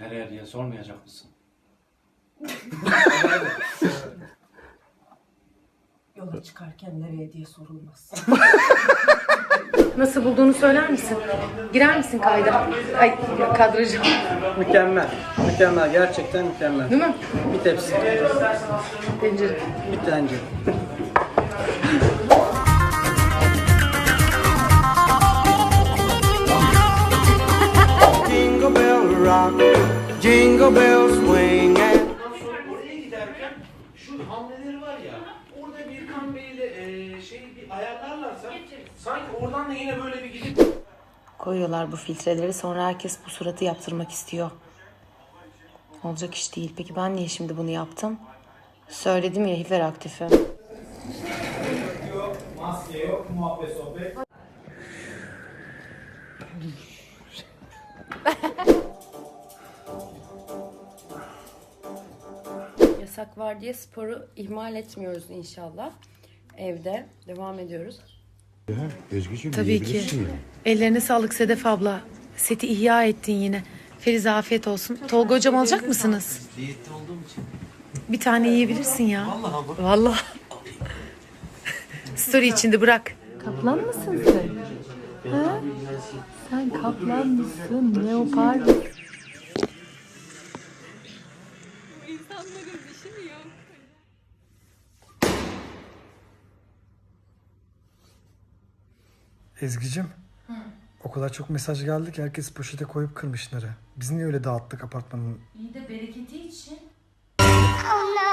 Nereye diye sormayacak mısın? Yola çıkarken nereye diye sorulmaz. Nasıl bulduğunu söyler misin? Girer misin kayda? Ay kadraja. Mükemmel. Mükemmel. Gerçekten mükemmel. Değil mi? Bir tepsi. Pencere. Bir tencere. Jingle bells swing and Oraya giderken şu hamleleri var ya orada Birkan Bey ile e, şey bir ayarlarlarsa sanki oradan da yine böyle bir gidip Koyuyorlar bu filtreleri sonra herkes bu suratı yaptırmak istiyor. Olacak iş değil. Peki ben niye şimdi bunu yaptım? Söyledim ya hiperaktifim. Maske yok, muhabbet sohbet. Yasak var diye sporu ihmal etmiyoruz inşallah. Evde devam ediyoruz. Ezgi'cim Tabii ki. ya. Ellerine sağlık Sedef abla. Seti ihya ettin yine. Ferize afiyet olsun. Tolga hocam alacak mısınız? Diyette olduğum için. Bir tane yiyebilirsin ya. Vallahi. Vallahi. Story içinde bırak. Kaplan mısın sen? Ha? Sen kaplan mısın? Leopar Benim dişim yok. Ezgi'cim. Hı. O kadar çok mesaj geldi ki herkes poşete koyup kırmışları. Biz niye öyle dağıttık apartmanın? İyi de bereketi için. Allah